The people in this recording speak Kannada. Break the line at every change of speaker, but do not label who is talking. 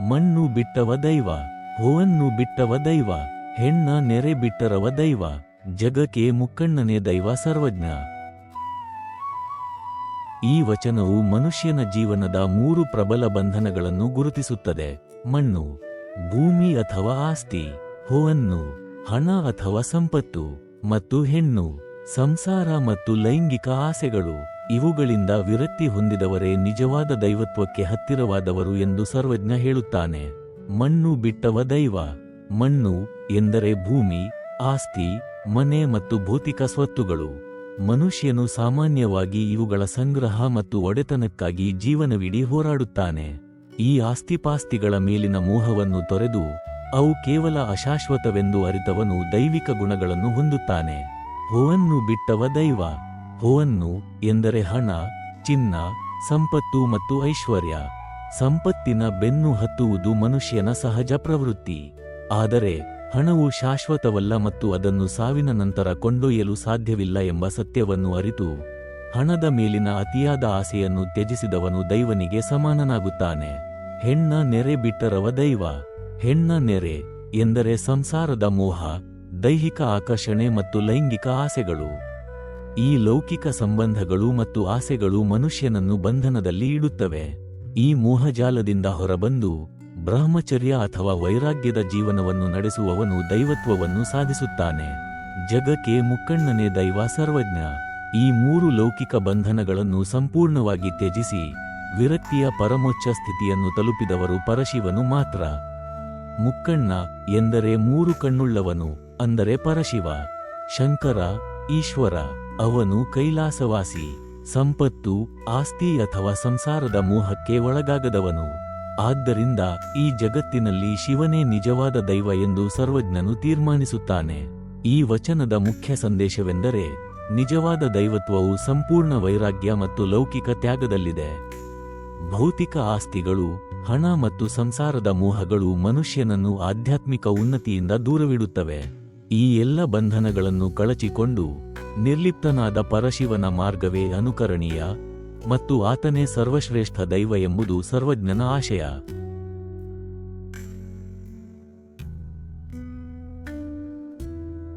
ಮಣ್ಣು ಬಿಟ್ಟವ ದೈವ, ಹೂವನ್ನು ಬಿಟ್ಟವ ದೈವ, ಹೆಣ್ಣ ನೆರೆ ಬಿಟ್ಟರವ ದೈವ, ಜಗಕ್ಕೆ ಮುಕ್ಕಣ್ಣನೇ ದೈವ ಸರ್ವಜ್ಞ. ಈ ವಚನವು ಮನುಷ್ಯನ ಜೀವನದ ಮೂರು ಪ್ರಬಲ ಬಂಧನಗಳನ್ನು ಗುರುತಿಸುತ್ತದೆ. ಮಣ್ಣು, ಭೂಮಿ ಅಥವಾ ಆಸ್ತಿ, ಹೂವನ್ನು, ಹಣ ಅಥವಾ ಸಂಪತ್ತು, ಮತ್ತು ಹೆಣ್ಣು, ಸಂಸಾರ ಮತ್ತು ಲೈಂಗಿಕ ಆಸೆಗಳು. ಇವುಗಳಿಂದ ವಿರಕ್ತಿ ಹೊಂದಿದವರೇ ನಿಜವಾದ ದೈವತ್ವಕ್ಕೆ ಹತ್ತಿರವಾದವರು ಎಂದು ಸರ್ವಜ್ಞ ಹೇಳುತ್ತಾನೆ. ಮಣ್ಣು ಬಿಟ್ಟವ ದೈವ. ಮಣ್ಣು ಎಂದರೆ ಭೂಮಿ, ಆಸ್ತಿ, ಮನೆ ಮತ್ತು ಭೌತಿಕ ಸ್ವತ್ತುಗಳು. ಮನುಷ್ಯನು ಸಾಮಾನ್ಯವಾಗಿ ಇವುಗಳ ಸಂಗ್ರಹ ಮತ್ತು ಒಡೆತನಕ್ಕಾಗಿ ಜೀವನವಿಡೀ ಹೋರಾಡುತ್ತಾನೆ. ಈ ಆಸ್ತಿಪಾಸ್ತಿಗಳ ಮೇಲಿನ ಮೋಹವನ್ನು ತೊರೆದು, ಅವು ಕೇವಲ ಅಶಾಶ್ವತವೆಂದು ಅರಿತವನು ದೈವಿಕ ಗುಣಗಳನ್ನು ಹೊಂದುತ್ತಾನೆ. ಹೂವನ್ನು ಬಿಟ್ಟವ ದೈವ. ಹೂವನ್ನು ಎಂದರೆ ಹಣ, ಚಿನ್ನ, ಸಂಪತ್ತು ಮತ್ತು ಐಶ್ವರ್ಯ. ಸಂಪತ್ತಿನ ಬೆನ್ನು ಹತ್ತುವುದು ಮನುಷ್ಯನ ಸಹಜ ಪ್ರವೃತ್ತಿ. ಆದರೆ ಹಣವು ಶಾಶ್ವತವಲ್ಲ ಮತ್ತು ಅದನ್ನು ಸಾವಿನ ನಂತರ ಕೊಂಡೊಯ್ಯಲು ಸಾಧ್ಯವಿಲ್ಲ ಎಂಬ ಸತ್ಯವನ್ನು ಅರಿತು, ಹಣದ ಮೇಲಿನ ಅತಿಯಾದ ಆಸೆಯನ್ನು ತ್ಯಜಿಸಿದವನು ದೈವನಿಗೆ ಸಮಾನನಾಗುತ್ತಾನೆ. ಹೆಣ್ಣ ನೆರೆ ಬಿಟ್ಟರವ ದೈವ. ಹೆಣ್ಣ ನೆರೆ ಎಂದರೆ ಸಂಸಾರದ ಮೋಹ, ದೈಹಿಕ ಆಕರ್ಷಣೆ ಮತ್ತು ಲೈಂಗಿಕ ಆಸೆಗಳು. ಈ ಲೌಕಿಕ ಸಂಬಂಧಗಳು ಮತ್ತು ಆಸೆಗಳು ಮನುಷ್ಯನನ್ನು ಬಂಧನದಲ್ಲಿ ಇಡುತ್ತವೆ. ಈ ಮೋಹಜಾಲದಿಂದ ಹೊರಬಂದು ಬ್ರಹ್ಮಚರ್ಯ ಅಥವಾ ವೈರಾಗ್ಯದ ಜೀವನವನ್ನು ನಡೆಸುವವನು ದೈವತ್ವವನ್ನು ಸಾಧಿಸುತ್ತಾನೆ. ಜಗಕ್ಕೆ ಮುಕ್ಕಣ್ಣನೇ ದೈವ ಸರ್ವಜ್ಞ. ಈ ಮೂರು ಲೌಕಿಕ ಬಂಧನಗಳನ್ನು ಸಂಪೂರ್ಣವಾಗಿ ತ್ಯಜಿಸಿ ವಿರಕ್ತಿಯ ಪರಮೋಚ್ಚ ಸ್ಥಿತಿಯನ್ನು ತಲುಪಿದವರು ಪರಶಿವನು ಮಾತ್ರ. ಮುಕ್ಕಣ್ಣ ಎಂದರೆ ಮೂರು ಕಣ್ಣುಳ್ಳವನು ಅಂದರೆ ಪರಶಿವ. ಶಂಕರ, ಈಶ್ವರ. ಅವನು ಕೈಲಾಸವಾಸಿ, ಸಂಪತ್ತು, ಆಸ್ತಿ ಅಥವಾ ಸಂಸಾರದ ಮೋಹಕ್ಕೆ ಒಳಗಾಗದವನು. ಆದ್ದರಿಂದ ಈ ಜಗತ್ತಿನಲ್ಲಿ ಶಿವನೇ ನಿಜವಾದ ದೈವ ಎಂದು ಸರ್ವಜ್ಞನು ತೀರ್ಮಾನಿಸುತ್ತಾನೆ. ಈ ವಚನದ ಮುಖ್ಯ ಸಂದೇಶವೆಂದರೆ, ನಿಜವಾದ ದೈವತ್ವವು ಸಂಪೂರ್ಣ ವೈರಾಗ್ಯ ಮತ್ತು ಲೌಕಿಕ ತ್ಯಾಗದಲ್ಲಿದೆ. ಭೌತಿಕ ಆಸ್ತಿಗಳು, ಹಣ ಮತ್ತು ಸಂಸಾರದ ಮೋಹಗಳು ಮನುಷ್ಯನನ್ನು ಆಧ್ಯಾತ್ಮಿಕ ಉನ್ನತಿಯಿಂದ ದೂರವಿಡುತ್ತವೆ. ಈ ಎಲ್ಲ ಬಂಧನಗಳನ್ನು ಕಳಚಿಕೊಂಡು ನಿರ್ಲಿಪ್ತನಾದ ಪರಶಿವನ ಮಾರ್ಗವೇ ಅನುಕರಣೀಯ ಮತ್ತು ಆತನೇ ಸರ್ವಶ್ರೇಷ್ಠ ದೈವ ಎಂಬುದು ಸರ್ವಜ್ಞನ ಆಶಯ.